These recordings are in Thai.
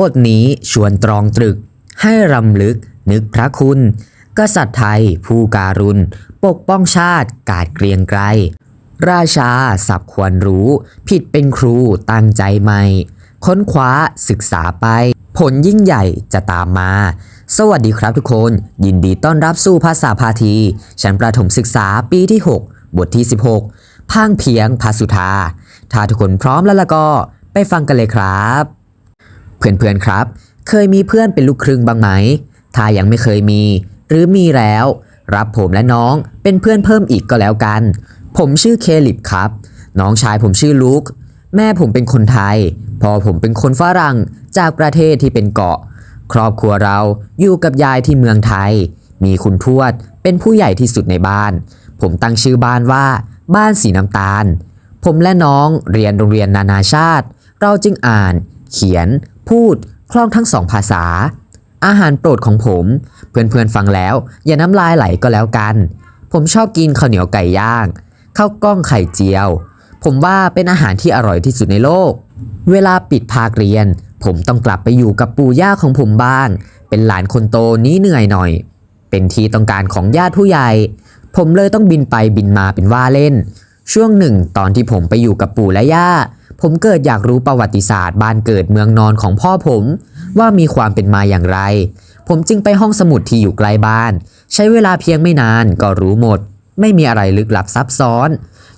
บทนี้ชวนตรองตรึก ให้รำลึกนึกพระคุณ กษัตริย์ไทยผู้การุณ ปกป้องชาติกาดเกรียงไกรราชาสับควรรู้ ผิดเป็นครูตั้งใจใหม่ ค้นคว้าศึกษาไป ผลยิ่งใหญ่จะตามมา สวัสดีครับทุกคน ยินดีต้อนรับสู่ภาษาพาที ชั้นประถมศึกษาปีที่ 6 บทที่ 16พังเพียงภาสุธาถ้าทุกคนพร้อมแล้วล่ะก็ ไปฟังกันเลยครับ เพื่อนๆครับ เคยมีเพื่อนเป็นลูกครึ่งบ้างไหม ถ้ายังไม่เคยมี หรือมีแล้ว รับผมและน้องเป็นเพื่อนเพิ่มอีกก็แล้วกัน ผมชื่อเคลิปครับ น้องชายผมชื่อลุก แม่ผมเป็นคนไทย พ่อผมเป็นคนฝรั่งจากประเทศที่เป็นเกาะ ครอบครัวเราอยู่กับยายที่เมืองไทย มีคุณทวดเป็นผู้ใหญ่ที่สุดในบ้าน ผมตั้งชื่อบ้านว่า บ้านสีน้ำตาล ผมและน้องเรียนโรงเรียนนานาชาติ เราจึงอ่าน เขียน พูด คล่องทั้งสองภาษา อาหารโปรดของผม เพื่อนๆฟังแล้ว อย่าน้ำลายไหลก็แล้วกัน ผมชอบกินข้าวเหนียวไก่ย่างข้าวกล้องไข่เจียว ผมว่าเป็นอาหารที่อร่อยที่สุดในโลก เวลาปิดภาคเรียน ผมต้องกลับไปอยู่กับปู่ย่าของผมบ้าง เป็นหลานคนโตนี้เหนื่อยหน่อย เป็นที่ต้องการของญาติผู้ใหญ่ ผมเลยต้องบินไปบินมาเป็นว่าเล่น ช่วงหนึ่งตอนที่ผมไปอยู่กับปู่และย่า ผมเกิดอยากรู้ประวัติศาสตร์บ้านเกิดเมืองนอนของพ่อผม ว่ามีความเป็นมาอย่างไร ผมจึงไปห้องสมุดที่อยู่ใกล้บ้าน ใช้เวลาเพียงไม่นานก็รู้หมด ไม่มีอะไรลึกลับซับซ้อน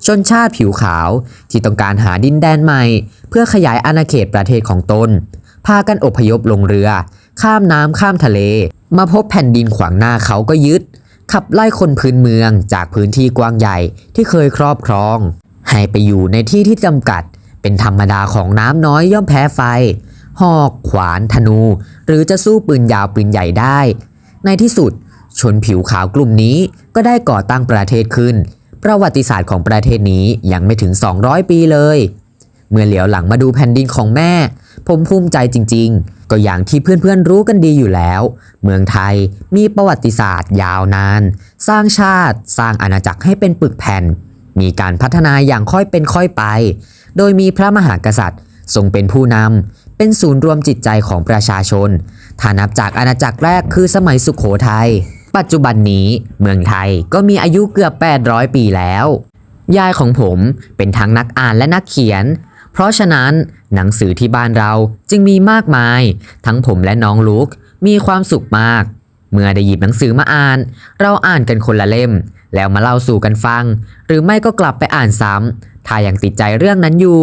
ชนชาติผิวขาวที่ต้องการหาดินแดนใหม่ เพื่อขยายอาณาเขตประเทศของตนพากันอพยพลงเรือ ข้ามน้ำข้ามทะเล มาพบแผ่นดินขวางหน้าเขาก็ยึด ขับไล่คนพื้นเมืองจากพื้นที่กว้างใหญ่ที่เคยครอบครอง ให้ไปอยู่ในที่ที่จำกัด เป็นธรรมดาของน้ำน้อยย่อมแพ้ไฟ หอกขวานธนู หรือจะสู้ปืนยาวปืนใหญ่ได้ ในที่สุด ชนผิวขาวกลุ่มนี้ก็ได้ก่อตั้งประเทศขึ้น ประวัติศาสตร์ของประเทศนี้ยังไม่ถึง 200 ปีเลย เมื่อเหลียวหลังมาดูแผ่นดินของแม่ ผมภูมิใจจริง ๆ ก็อย่างที่เพื่อนๆรู้กันดีอยู่แล้ว เมืองไทยมีประวัติศาสตร์ยาวนาน สร้างชาติ สร้างอาณาจักรให้เป็นปึกแผ่นมีการพัฒนาอย่างค่อยเป็นค่อยไป โดยมีพระมหากษัตริย์ ทรงเป็นผู้นำ เป็นศูนย์รวมจิตใจของประชาชน ถ้านับจากอาณาจักรแรกคือสมัยสุขโขทัย ปัจจุบันนี้เมืองไทยก็มีอายุเกือบ 800 ปีแล้ว ยายของผมเป็นทั้งนักอ่านและนักเขียน เพราะฉะนั้นหนังสือที่บ้านเราจึงมีมากมาย ทั้งผมและน้องลูกมีความสุขมาก เมื่อได้หยิบหนังสือมาอ่าน เราอ่านกันคนละเล่ม แล้วมาเล่าสู่กันฟัง หรือไม่ก็กลับไปอ่านซ้ำ ถ้ายังติดใจเรื่องนั้นอยู่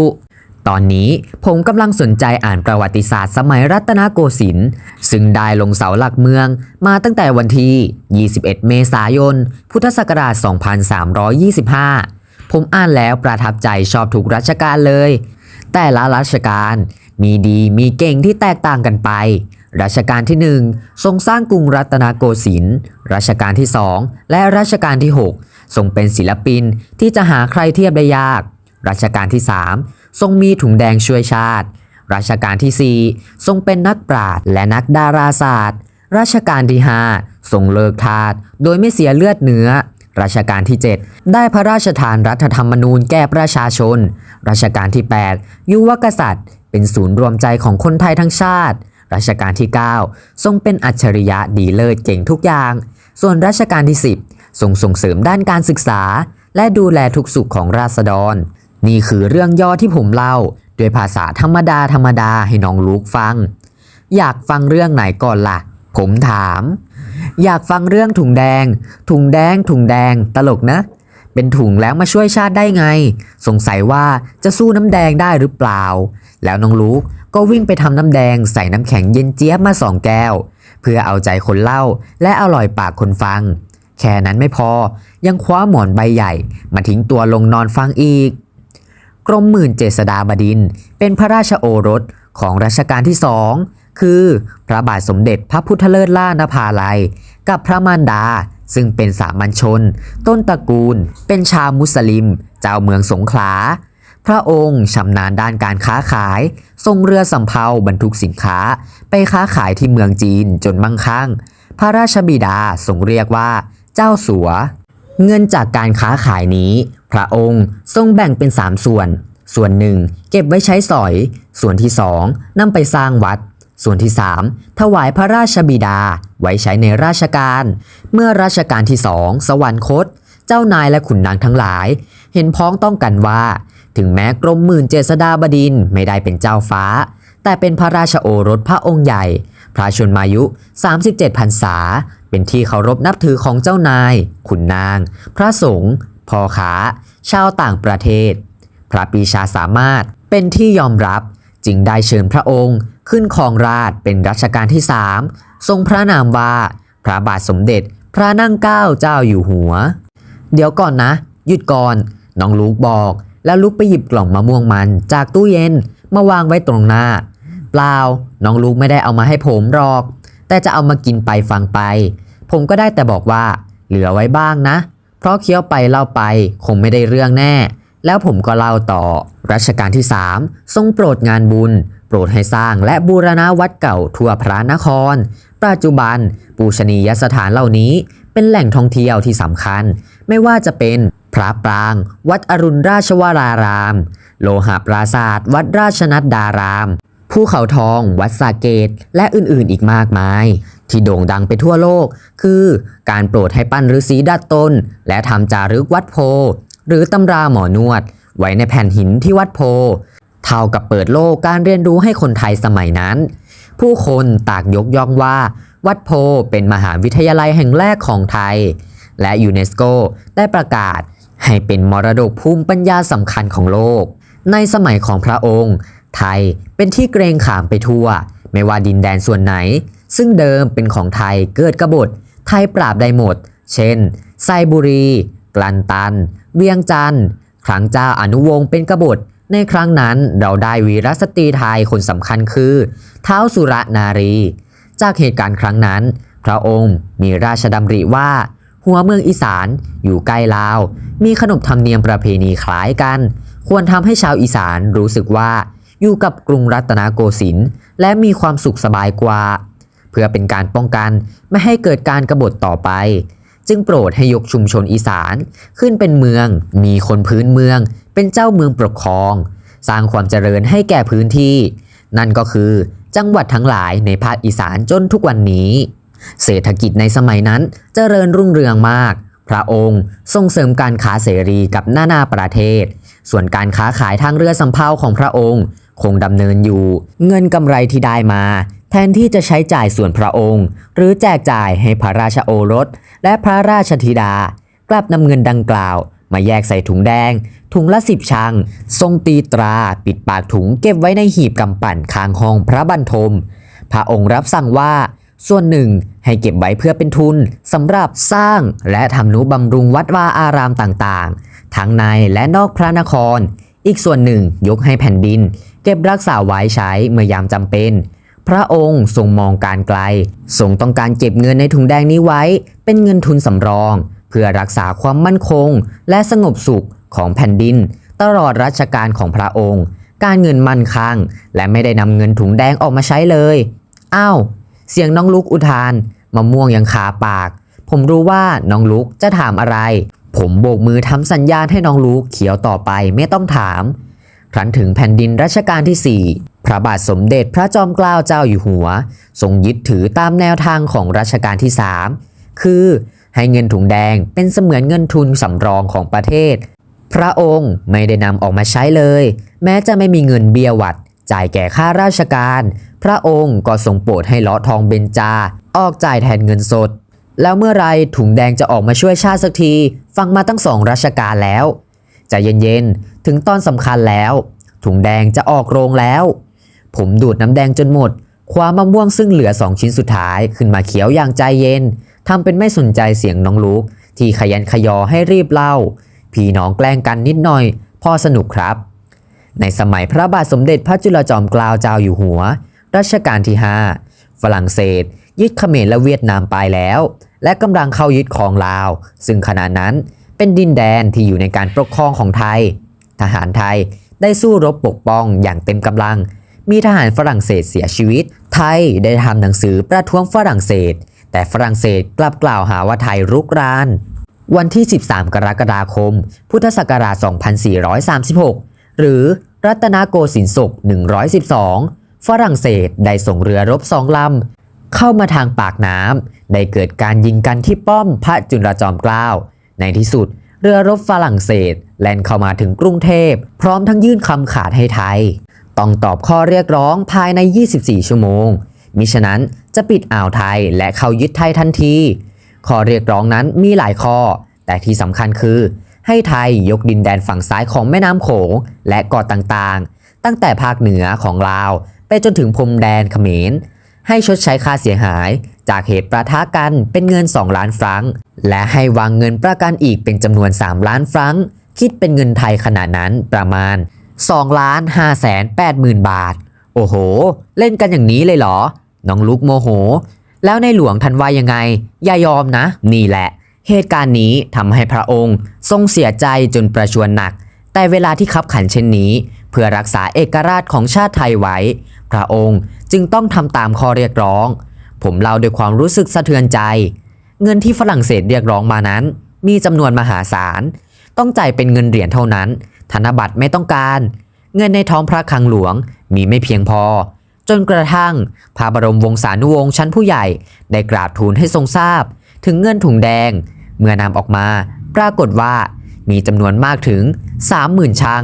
ตอนนี้ผมกำลังสนใจอ่านประวัติศาสตร์สมัยรัตนโกสินทร์ซึ่งได้ลงเสาหลักเมืองมาตั้งแต่วันที่ 21 เมษายน พุทธศักราช 2325 ผมอ่านแล้วประทับใจชอบทุกรัชกาลเลย แต่ละรัชกาลมีดีมีเก่งที่แตกต่างกันไปรัชกาลที่ 1 ทรงสร้างกรุงรัตนโกสินทร์ รัชกาลที่ 2 และรัชกาลที่ 6 ทรงเป็นศิลปินที่จะหาใครเทียบได้ยาก รัชกาลที่ 3 ทรงมีถุงแดงช่วยชาติ รัชกาลที่ 4 ทรงเป็นนักปราชญ์และนักดาราศาสตร์ รัชกาลที่ 5 ทรงเลิกทาสโดยไม่เสียเลือดเนื้อ รัชกาลที่ 7 ได้พระราชทานรัฐธรรมนูญแก่ประชาชน รัชกาลที่ 8 ยุวกษัตริย์ เป็นศูนย์รวมใจของคนไทยทั้งชาติรัชกาลที่ 9 ทรงเป็นอัจฉริยะดีเลิศเก่งทุกอย่าง ส่วนรัชกาลที่ 10 ทรงส่งเสริมด้านการศึกษา และดูแลทุกสุขของราษฎร นี่คือเรื่องย่อที่ผมเล่าด้วยภาษาธรรมดาธรรมดาให้น้องลูกฟัง อยากฟังเรื่องไหนก่อนล่ะ ผมถาม อยากฟังเรื่องถุงแดง ถุงแดง ถุงแดง ตลกนะ เป็นถุงแล้วมาช่วยชาติได้ไง สงสัยว่าจะสู้น้ำแดงได้หรือเปล่า แล้วน้องลูกก็วิ่งไปทำน้ำแดงใส่น้ำแข็งเย็นเจี๊ยบมาสองแก้ว เพื่อเอาใจคนเล่าและอร่อยปากคนฟัง แค่นั้นไม่พอ ยังคว้าหมอนใบใหญ่ มาทิ้งตัวลงนอนฟังอีก กรมหมื่นเจษฎาบดิน เป็นพระราชโอรสของรัชกาลที่สอง คือพระบาทสมเด็จพระพุทธเลิศล่านภาลัย กับพระมารดา ซึ่งเป็นสามัญชน ต้นตระกูล เป็นชาวมุสลิม เจ้าเมืองสงขลา พระองค์ชำนาญด้านการค้าขาย ทรงเรือสำเภาบรรทุกสินค้า ไปค้าขายที่เมืองจีนจนมั่งคั่ง พระราชบิดาทรงเรียกว่า เจ้าสัว เงินจากการค้าขายนี้ พระองค์ทรงแบ่งเป็น 3 ส่วน ส่วนหนึ่งเก็บไว้ใช้สอย ส่วนที่สองนำไปสร้างวัด ส่วนที่3ถวายพระราชบิดาไว้ใช้ในราชการ เมื่อรัชกาลที่สองสวรรคต เจ้านายและขุนนางทั้งหลาย เห็นพ้องต้องกันว่า ถึงแม้กรมหมื่นเจษฎาบดินไม่ได้เป็นเจ้าฟ้า แต่เป็นพระราชโอรสพระองค์ใหญ่ พระชนมายุ 37พรรษา เป็นที่เคารพนับถือของเจ้านาย ขุนนาง พระสงฆ์พ่อค้าชาวต่างประเทศ พระปีชาสามารถเป็นที่ยอมรับจึงได้เชิญพระองค์ขึ้นครองราชเป็นรัชกาลที่สามทรงพระนามว่า พระบาทสมเด็จ พระนั่งเกล้าเจ้าอยู่หัว เดี๋ยวก่อนนะ หยุดก่อน น้องลูกบอก แล้วลุกไปหยิบกล่องมะม่วงมันจากตู้เย็นมาวางไว้ตรงหน้า เปล่า น้องลูกไม่ได้เอามาให้ผมหรอก แต่จะเอามากินไปฟังไป ผมก็ได้แต่บอกว่า เหลือไว้บ้างนะ เพราะเคี้ยวไปเล่าไปคงไม่ได้เรื่องแน่ แล้วผมก็เล่าต่อ รัชกาลที่ 3 ทรงโปรดงานบุญ โปรดให้สร้างและบูรณะวัดเก่าทั่วพระนคร ปัจจุบัน ปูชนียสถานเหล่านี้ เป็นแหล่งท่องเที่ยวที่สำคัญ ไม่ว่าจะเป็นพระปราง วัดอรุณราชวราราม โลหะปราศาสตร์วัดราชนัดดาราม ภูเขาทอง วัดสาเกต และอื่นๆอีกมากมาย ที่โด่งดังไปทั่วโลก คือการโปรดให้ปั้นฤาษีดัดตน และทำจารึกวัดโพ หรือตำราหมอนวด ไว้ในแผ่นหินที่วัดโพ เท่ากับเปิดโลกการเรียนรู้ให้คนไทยสมัยนั้น ผู้คนต่างยกย่องว่า วัดโพเป็นมหาวิทยาลัยแห่งแรกของไทย และยูเนสโกได้ประกาศให้เป็นมรดกภูมิปัญญาสำคัญของโลก ในสมัยของพระองค์ ไทยเป็นที่เกรงขามไปทั่ว ไม่ว่าดินแดนส่วนไหน ซึ่งเดิมเป็นของไทยเกิดกบฏ ไทยปราบได้หมด เช่น ไซบุรี กลันตัน เวียงจันทร์ครั้งเจ้าอนุวงศ์เป็นกบฏ ในครั้งนั้นเราได้วีรสตรีไทยคนสำคัญคือ เท้าสุรนารี จากเหตุการณ์ครั้งนั้น พระองค์มีราชดำริว่า หัวเมืองอีสานอยู่ใกล้ลาว มีขนบธรรมเนียมประเพณีคล้ายกัน ควรทำให้ชาวอีสานรู้สึกว่า อยู่กับกรุงรัตนโกสินทร์และมีความสุขสบายกว่า เพื่อเป็นการป้องกันไม่ให้เกิดการกบฏต่อไป จึงโปรดให้ยกชุมชนอีสานขึ้นเป็นเมือง มีคนพื้นเมือง เป็นเจ้าเมืองปกครอง สร้างความเจริญให้แก่พื้นที่ นั่นก็คือจังหวัดทั้งหลายในภาคอีสานจนทุกวันนี้ เศรษฐกิจในสมัยนั้นเจริญรุ่งเรืองมาก พระองค์ส่งเสริมการค้าเสรีกับนานาประเทศ ส่วนการค้าขายทางเรือสำเภาของพระองค์ คงดำเนินอยู่ เงินกำไรที่ได้มา แทนที่จะใช้จ่ายส่วนพระองค์ หรือแจกจ่ายให้พระราชโอรส และพระราชธิดา กลับนำเงินดังกล่าว มาแยกใส่ถุงแดง ถุงละสิบชัง ทรงตีตราปิดปากถุงเก็บไว้ในหีบกำปั่นข้างห้องพระบรรทม พระองค์รับสั่งว่าส่วนหนึ่งให้เก็บไว้เพื่อเป็นทุนสำหรับสร้างและทำนุบำรุงวัดวาอารามต่างๆ ทั้งในและนอกพระนคร อีกส่วนหนึ่งยกให้แผ่นดิน เก็บรักษาไว้ใช้เมื่อยามจำเป็น พระองค์ทรงมองการไกล ทรงต้องการเก็บเงินในถุงแดงนี้ไว้ เป็นเงินทุนสำรอง เพื่อรักษาความมั่นคง และสงบสุขของแผ่นดิน ตลอดรัชกาลของพระองค์ การเงินมั่นคงและไม่ได้นำเงินถุงแดงออกมาใช้เลยอ้าวเสียงน้องลุกอุทานมะม่วงยังคาปาก ผมรู้ว่าน้องลุกจะถามอะไร ผมโบกมือทำสัญญาณให้น้องลุกเขียวต่อไปไม่ต้องถาม ครั้นถึงแผ่นดินรัชกาลที่ 4 พระบาทสมเด็จพระจอมเกล้าเจ้าอยู่หัว ทรงยึดถือตามแนวทางของรัชกาลที่ 3 คือให้เงินถุงแดงเป็นเสมือนเงินทุนสำรองของประเทศ พระองค์ไม่ได้นำออกมาใช้เลย แม้จะไม่มีเงินเบี้ยหวัด จ่ายแก่ข้าราชการ พระองค์ก็ทรงโปรดให้ลาะทองเบญจา ออกจ่ายแทนเงินสด แล้วเมื่อไรถุงแดงจะออกมาช่วยชาติสักที ฟังมาตั้งสองรัชกาลแล้ว ใจะเย็นๆ ถึงตอนสำคัญแล้ว ถุงแดงจะออกโรงแล้ว ผมดูดน้ำแดงจนหมด คว้ามะม่วงซึ่งเหลือสองชิ้นสุดท้ายขึ้นมาเขียวอย่างใจเย็นทำเป็นไม่สนใจเสียงน้องลูก ที่ขยันขยอให้รีบเล่า พี่น้องแกล้งกันนิดหน่อย พอสนุกครับ ในสมัยพระบาทสมเด็จพระจุลจอมเกล้าเจ้าอยู่หัว รัชกาลที่ 5 ฝรั่งเศส ยึดเขมรและเวียดนามไปแล้ว และกำลังเข้ายึดครองลาว ซึ่งขณะนั้นเป็นดินแดนที่อยู่ในการปกครองของไทย ทหารไทยได้สู้รบปกป้องอย่างเต็มกำลัง มีทหารฝรั่งเศสเสียชีวิต ไทยได้ทำหนังสือประท้วงฝรั่งเศส แต่ฝรั่งเศสกลับกล่าวหาว่าไทยรุกราน วันที่ 13 กรกฎาคม พุทธศักราช 2436 หรือรัตนโกสินทร์ศก 112 ฝรั่งเศสได้ส่งเรือรบสองลำ เข้ามาทางปากน้ำได้เกิดการยิงกันที่ป้อมพระจุลจอมเกล้าในที่สุด เรือรบฝรั่งเศส แล่นเข้ามาถึงกรุงเทพ พร้อมทั้งยื่นคำขาดให้ไทย ต้องตอบข้อเรียกร้องภายใน 24 ชั่วโมง มิฉะนั้นจะปิดอ่าวไทยและเข้ายึดไทยทันที ข้อเรียกร้องนั้นมีหลายข้อ แต่ที่สำคัญคือ ให้ไทยยกดินแดนฝั่งซ้ายของแม่น้ำโขงและเกาะต่างๆ ตั้งแต่ภาคเหนือของลาว ไปจนถึงพรมแดนเขมร ให้ชดใช้ค่าเสียหาย จากเหตุประทะกันเป็นเงิน 2 ล้านฟรังและให้วางเงินประกันอีกเป็นจำนวน 3 ล้านฟรังคิดเป็นเงินไทยขณะนั้นประมาณ2ล้าน5แสน8หมื่นบาท โอ้โห เล่นกันอย่างนี้เลยเหรอ น้องลุกโมโห แล้วในหลวงทันว่ายังไง อย่ายอมนะ นี่แหละ เหตุการณ์นี้ทำให้พระองค์ ทรงเสียใจจนประชวรหนัก แต่เวลาที่ขับขันเช่นนี้ เพื่อรักษาเอกราชของชาติไทยไว้ พระองค์จึงต้องทำตามข้อเรียกร้อง ผมเล่าด้วยความรู้สึกสะเทือนใจ เงินที่ฝรั่งเศสเรียกร้องมานั้น มีจำนวนมหาศาล ต้องจ่ายเป็นเงินเหรียญเท่านั้น ธนบัตรไม่ต้องการ เงินในท้องพระคลังหลวงมีไม่เพียงพอ จนกระทั่งพระบรมวงศานุวงศ์ชั้นผู้ใหญ่ ได้กราบทูลให้ทรงทราบ ถึงเงินถุงแดง เมื่อนำออกมา ปรากฏว่ามีจำนวนมากถึง 30,000ช่าง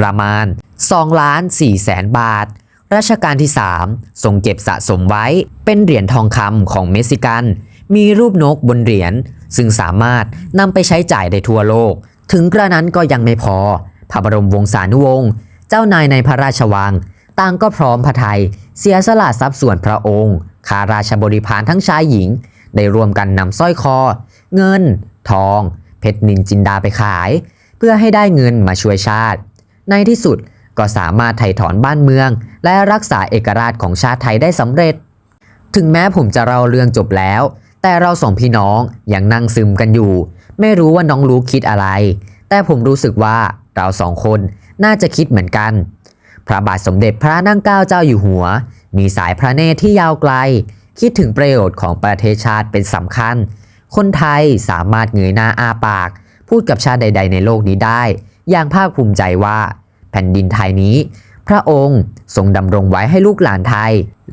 ประมาณ2ล้าน4แสนบาท รัชกาลที่ 3 ทรงเก็บสะสมไว้เป็นเหรียญทองคำของเม็กซิกัน มีรูปนกบนเหรียญซึ่งสามารถนำไปใช้จ่ายได้ทั่วโลก ถึงกระนั้นก็ยังไม่พอ พระบรมวงศานุวงศ์เจ้านายในพระราชวัง ต่างก็พร้อมพระไทย เสียสละทรัพย์ส่วนพระองค์ข้าราชบริพารทั้งชายหญิง ได้รวมกันนำสร้อยคอ เงิน ทอง เพชรนินจินดาไปขาย เพื่อให้ได้เงินมาช่วยชาติ ในที่สุด ก็สามารถไถ่ถอนบ้านเมือง และรักษาเอกราชของชาติไทยได้สำเร็จ ถึงแม้ผมจะเล่าเรื่องจบแล้ว แต่เราสองพี่น้องยังนั่งซึมกันอยู่ ไม่รู้ว่าน้องลูกคิดอะไร แต่ผมรู้สึกว่าเราสองคนน่าจะคิดเหมือนกัน พระบาทสมเด็จพระนั่งเกล้าเจ้าอยู่หัว มีสายพระเนตรที่ยาวไกล คิดถึงประโยชน์ของประเทศชาติเป็นสำคัญ คนไทยสามารถเงยหน้าอ้าปาก พูดกับชาติใด ๆ ในโลกนี้ได้ อย่างภาคภูมิใจว่า แผ่นดินไทยนี้ พระองค์ทรงดำรงไว้ให้ลูกหลานไทย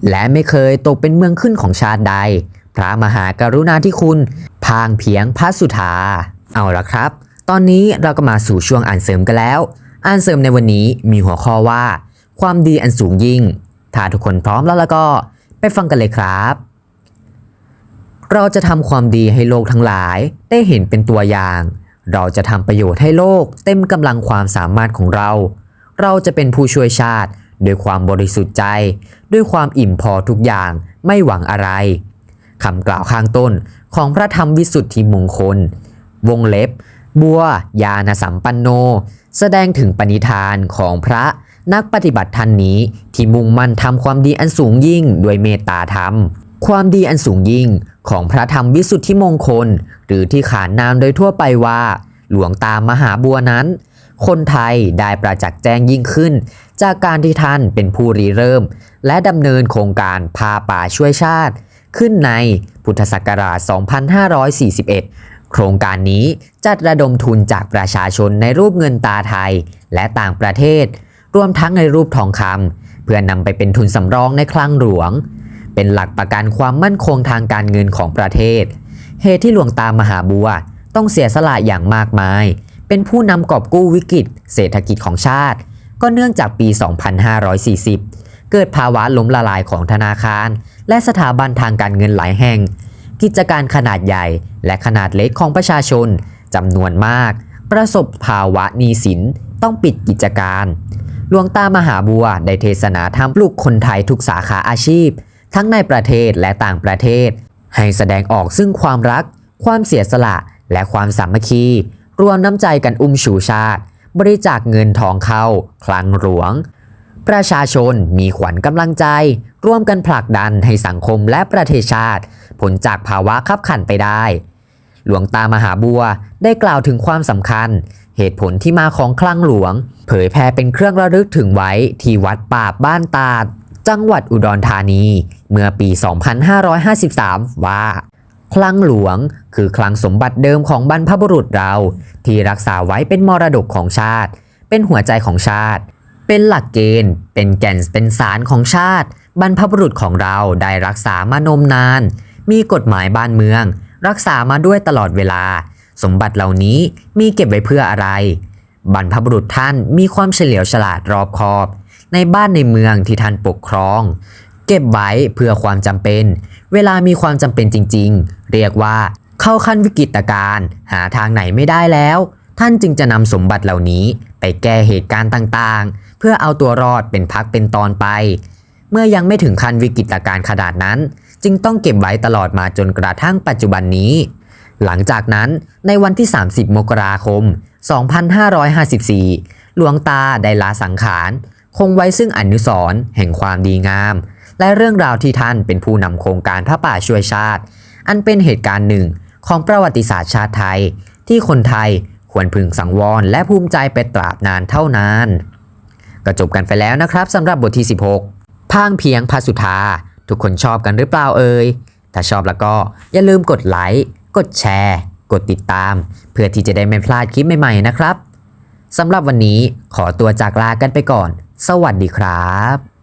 และไม่เคยตกเป็นเมืองขึ้นของชาติใด พระมหากรุณาธิคุณ พางเพียงพระสุธาเอาละครับ ตอนนี้เราก็มาสู่ช่วงอ่านเสริมกันแล้ว อ่านเสริมในวันนี้มีหัวข้อว่า ความดีอันสูงยิ่ง ถ้าทุกคนพร้อมแล้วแล้วก็ ไปฟังกันเลยครับ เราจะทำความดีให้โลกทั้งหลายได้เห็นเป็นตัวอย่างเราจะทำประโยชน์ให้โลกเต็มกำลังความสามารถของเรา เราจะเป็นผู้ช่วยชาติ ด้วยความบริสุทธิ์ใจ ด้วยความอิ่มพอทุกอย่างไม่หวังอะไรคำกล่าวข้างต้นของพระธรรมวิสุทธิมงคล วงเล็บ บัวยาณสัมปันโน แสดงถึงปณิธานของพระนักปฏิบัติท่านนี้ที่มุ่งมั่นทำความดีอันสูงยิ่งด้วยเมตตาธรรม ความดีอันสูงยิ่งของพระธรรมวิสุทธิมงคล หรือที่ขานนามโดยทั่วไปว่า หลวงตามหาบัวนั้น คนไทยได้ประจักษ์แจ้งยิ่งขึ้น จากการที่ท่านเป็นผู้ริเริ่ม และดำเนินโครงการพาป่าช่วยชาติ ขึ้นในพุทธศักราช 2541 โครงการนี้จัดระดมทุนจากประชาชนในรูปเงินตาไทยและต่างประเทศ รวมทั้งในรูปทองคำเพื่อนำไปเป็นทุนสำรองในคลังหลวง เป็นหลักประกันความมั่นคงทางการเงินของประเทศ เหตุที่หลวงตามหาบัวต้องเสียสละอย่างมากมายเเป็นผู้นำกอบกู้วิกฤต เศรษฐกิจของชาติ ก็เนื่องจากปี 2540 เกิดภาวะล้มละลายของธนาคาร และสถาบันทางการเงินหลายแห่ง กิจการขนาดใหญ่และขนาดเล็กของประชาชนจำนวนมาก ประสบภาวะหนี้สินต้องปิดกิจการหลวงตามหาบัวได้เทศนาธรรมปลุกคนไทยทุกสาขาอาชีพ ทั้งในประเทศและต่างประเทศ ให้แสดงออกซึ่งความรัก ความเสียสละ และความสามัคคี รวมน้ำใจกันอุ้มชูชาติ บริจาคเงินทองเข้า คลังหลวง ประชาชนมีขวัญกำลังใจ ร่วมกันผลักดันให้สังคมและประเทศชาติผลจากภาวะขับขันไปได้ หลวงตามหาบัวได้กล่าวถึงความสำคัญ เหตุผลที่มาของคลังหลวง เผยแพร่เป็นเครื่องระลึกถึงไว้ที่วัดป่าบบ้านตาดจังหวัดอุดรธานี เมื่อปี 2553 ว่า คลังหลวง คือคลังสมบัติเดิมของบรรพบุรุษเรา ที่รักษาไว้เป็นมรดกของชาติ เป็นหัวใจของชาติ เป็นหลักเกณฑ์ เป็นแก่นเป็นสารของชาติ บรรพบุรุษของเราได้รักษามานมนาน มีกฎหมายบ้านเมือง รักษามาด้วยตลอดเวลา สมบัติเหล่านี้มีเก็บไว้เพื่ออะไร บรรพบุรุษท่านมีความเฉลียวฉลาดรอบคอบ ในบ้านในเมืองที่ท่านปกครอง เก็บไว้เพื่อความจำเป็น เวลามีความจำเป็นจริงๆ เรียกว่าเข้าขั้นวิกฤตการณ์หาทางไหนไม่ได้แล้ว ท่านจึงจะนำสมบัติเหล่านี้ไปแก้เหตุการณ์ต่างๆ เพื่อเอาตัวรอดเป็นพักเป็นตอนไป เมื่อยังไม่ถึงขั้นวิกฤตการณ์ขนาดนั้น จึงต้องเก็บไว้ตลอดมาจนกระทั่งปัจจุบันนี้ หลังจากนั้นในวันที่ 30 มกราคม 2554 หลวงตาได้ลาสังขาร คงไว้ซึ่งอนุสรณ์แห่งความดีงาม และเรื่องราวที่ท่านเป็นผู้นำโครงการพระป่าช่วยชาติ อันเป็นเหตุการณ์หนึ่งของประวัติศาสตร์ชาติไทย ที่คนไทยควรพึงสังวรและภูมิใจไปตราบนานเท่านานก็จบกันไปแล้วนะครับสำหรับบทที่ 16 พางเพียงพาสุธา ทุกคนชอบกันหรือเปล่าเอ่ยถ้าชอบแล้วก็อย่าลืมกดไลค์กดแชร์ กดติดตาม เพื่อที่จะได้ไม่พลาดคลิปใหม่ๆนะครับสำหรับวันนี้ขอตัวจากลากันไปก่อน สวัสดีครับ